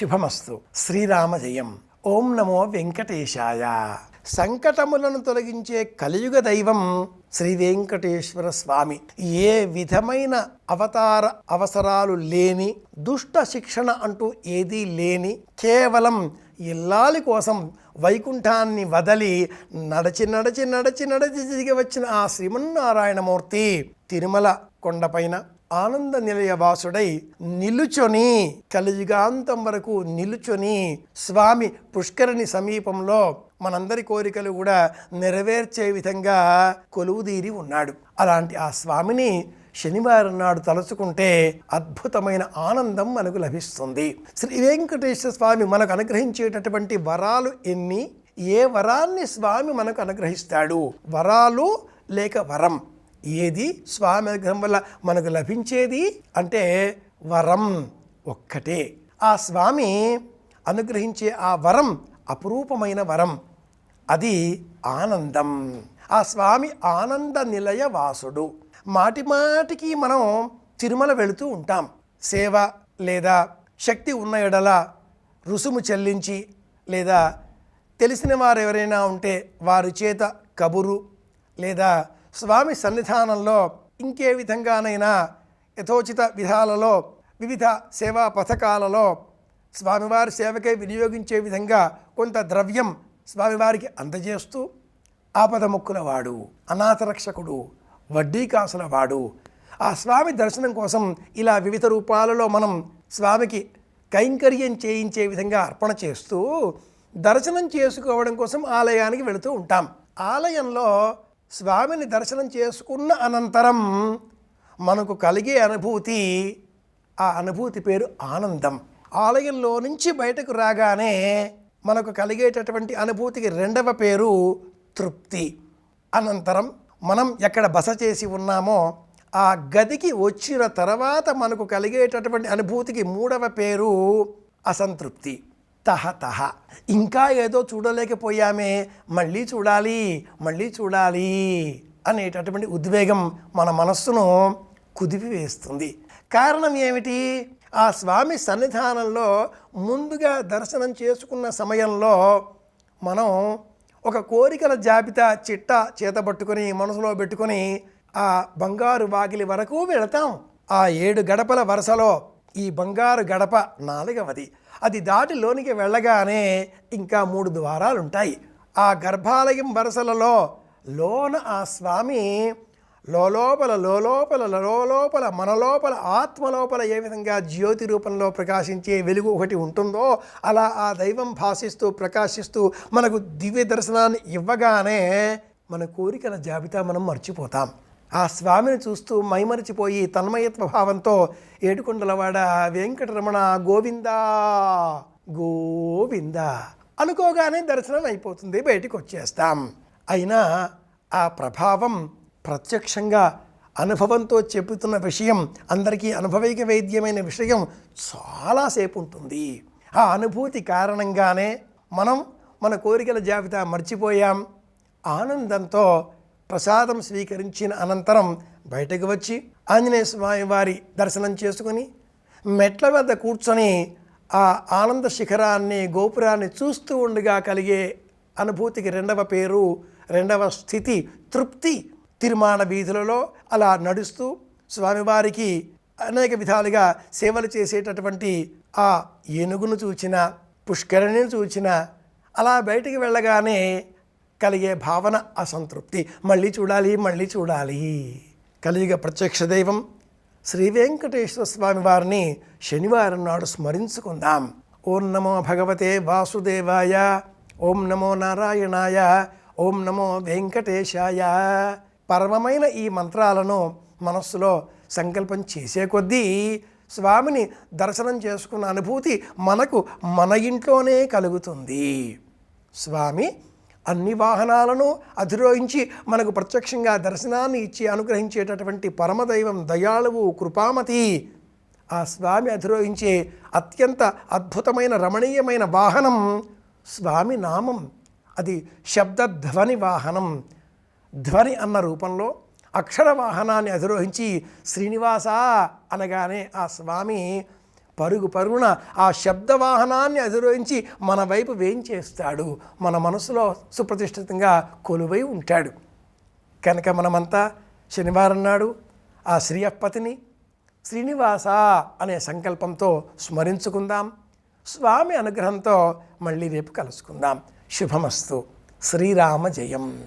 శుభమస్తు. శ్రీరామ జయం ఓం నమో వెంకటేశాయ. సంకటములను తొలగించే కలియుగ దైవం శ్రీ వెంకటేశ్వర స్వామి. ఏ విధమైన అవతార అవసరాలు లేని దుష్ట శిక్షణ అంటూ ఏదీ లేని కేవలం ఇల్లాలి కోసం వైకుంఠాన్ని వదలి నడచి నడచి నడచి నడచి దిగి వచ్చిన ఆ శ్రీమన్నారాయణమూర్తి తిరుమల కొండపైన ఆనంద నిలయవాసుడై నిలుచొని కలియుగాంతం వరకు నిలుచొని స్వామి పుష్కరిణి సమీపంలో మనందరి కోరికలు కూడా నెరవేర్చే విధంగా కొలువుదీరి ఉన్నాడు. అలాంటి ఆ స్వామిని శనివారం నాడు తలుచుకుంటే అద్భుతమైన ఆనందం మనకు లభిస్తుంది. శ్రీ వెంకటేశ్వర స్వామి మనకు అనుగ్రహించేటటువంటి వరాలు ఎన్ని? ఏ వరాన్ని స్వామి మనకు అనుగ్రహిస్తాడు? వరాలు లేక వరం? ఏది? స్వామి అనుగ్రహం వల్ల మనకు లభించేది? అంటే వరం ఒక్కటే. ఆ స్వామి అనుగ్రహించే ఆ వరం అపురూపమైన వరం. అది ఆనందం. ఆ స్వామి ఆనంద నిలయ వాసుడు. మాటి మాటికి మనం తిరుమల వెళుతూ ఉంటాం. సేవ లేదా శక్తి ఉన్న ఎడల రుసుము చెల్లించి లేదా తెలిసిన వారు ఎవరైనా ఉంటే వారి చేత కబురు లేదా స్వామి సన్నిధానంలో ఇంకే విధంగానైనా యథోచిత విధాలలో వివిధ సేవా పథకాలలో స్వామివారి సేవకై వినియోగించే విధంగా కొంత ద్రవ్యం స్వామివారికి అందజేస్తూ ఆపదముక్కులవాడు అనాథరక్షకుడు వడ్డీ కాసుల వాడు ఆ స్వామి దర్శనం కోసం ఇలా వివిధ రూపాలలో మనం స్వామికి కైంకర్యం చేయించే విధంగా అర్పణ చేస్తూ దర్శనం చేసుకోవడం కోసం ఆలయానికి వెళుతూ ఉంటాం. ఆలయంలో స్వామిని దర్శనం చేసుకున్న అనంతరం మనకు కలిగే అనుభూతి ఆ అనుభూతి పేరు ఆనందం. ఆలయంలో నుంచి బయటకు రాగానే మనకు కలిగేటటువంటి అనుభూతికి రెండవ పేరు తృప్తి. అనంతరం మనం ఎక్కడ బస చేసి ఉన్నామో ఆ గదికి వచ్చిన తర్వాత మనకు కలిగేటటువంటి అనుభూతికి మూడవ పేరు అసంతృప్తి. తహ తహ. ఇంకా ఏదో చూడలేకపోయామే. మళ్ళీ చూడాలి మళ్ళీ చూడాలి అనేటటువంటి ఉద్వేగం మన మనస్సును కుదిపివేస్తుంది. కారణం ఏమిటి? ఆ స్వామి సన్నిధానంలో ముందుగా దర్శనం చేసుకున్న సమయంలో మనం ఒక కోరికల జాబితా చిట్ట చేతబట్టుకొని మనసులో పెట్టుకొని ఆ బంగారు వాకిలి వరకు వెళతాం. ఆ ఏడు గడపల వరుసలో ఈ బంగారు గడప నాలుగవది. అది దాటి లోనికి వెళ్ళగానే ఇంకా మూడు ద్వారాలు ఉంటాయి ఆ గర్భాలయం వరుసలలో లోన ఆ స్వామి లోలోపల లోలోపల లోలోపల మన లోపల మనలోపల ఆత్మలోపల ఏ విధంగా జ్యోతి రూపంలో ప్రకాశించే వెలుగు ఒకటి ఉంటుందో అలా ఆ దైవం భాషిస్తూ ప్రకాశిస్తూ మనకు దివ్య దర్శనాన్ని ఇవ్వగానే మన కోరికల జాబితా మనం మర్చిపోతాం. ఆ స్వామిని చూస్తూ మైమరిచిపోయి తన్మయత్వ భావంతో ఏడుకొండలవాడ వెంకటరమణ గోవిందా గోవిందా అనుకోగానే దర్శనం అయిపోతుంది బయటికి వచ్చేస్తాం అయినా ఆ ప్రభావం ప్రత్యక్షంగా అనుభవంతో చెబుతున్న విషయం అందరికీ అనుభవైక వైద్యమైన విషయం చాలాసేపు ఉంటుంది ఆ అనుభూతి కారణంగానే మనం మన కోరికల జాబితా మర్చిపోయాం. ఆనందంతో ప్రసాదం స్వీకరించిన అనంతరం బయటకు వచ్చి ఆంజనేయ స్వామి వారి దర్శనం చేసుకొని మెట్ల వద్ద కూర్చొని ఆ ఆనంద శిఖరాన్ని గోపురాన్ని చూస్తూ ఉండగా కలిగే అనుభూతికి రెండవ పేరు రెండవ స్థితి తృప్తి తిరుమాణ వీధులలో అలా నడుస్తూ స్వామివారికి అనేక విధాలుగా సేవలు చేసేటటువంటి ఆ ఏనుగును చూచిన పుష్కరిణిని చూచిన అలా బయటికి వెళ్ళగానే కలిగే భావన అసంతృప్తి. మళ్ళీ చూడాలి మళ్ళీ చూడాలి. కలియుగ ప్రత్యక్ష దైవం శ్రీ వెంకటేశ్వర స్వామి వారిని శనివారం నాడు స్మరించుకుందాం. ఓం నమో భగవతే వాసుదేవాయ ఓం నమో నారాయణాయ ఓం నమో వెంకటేశాయ. పరమమైన ఈ మంత్రాలను మనస్సులో సంకల్పం చేసే కొద్దీ స్వామిని దర్శనం చేసుకున్న అనుభూతి మనకు మన ఇంట్లోనే కలుగుతుంది. స్వామి అన్ని వాహనాలను అధిరోహించి మనకు ప్రత్యక్షంగా దర్శనాన్ని ఇచ్చి అనుగ్రహించేటటువంటి పరమదైవం దయాళువు కృపామతి ఆ స్వామి అధిరోహించే అత్యంత అద్భుతమైన రమణీయమైన వాహనం స్వామి నామం. అది శబ్దధ్వని వాహనం. ధ్వని అన్న రూపంలో అక్షర వాహనాన్ని అధిరోహించి శ్రీనివాస అనగానే ఆ స్వామి పరుగు పరుగున ఆ శబ్దవాహనాన్ని అధిరోహించి మన వైపు వేయించేస్తాడు. మన మనసులో సుప్రతిష్ఠితంగా కొలువై ఉంటాడు. కనుక మనమంతా శనివారం నాడు ఆ శ్రీయపతిని శ్రీనివాస అనే సంకల్పంతో స్మరించుకుందాం. స్వామి అనుగ్రహంతో మళ్ళీ రేపు కలుసుకుందాం. శుభమస్తు. శ్రీరామ జయం.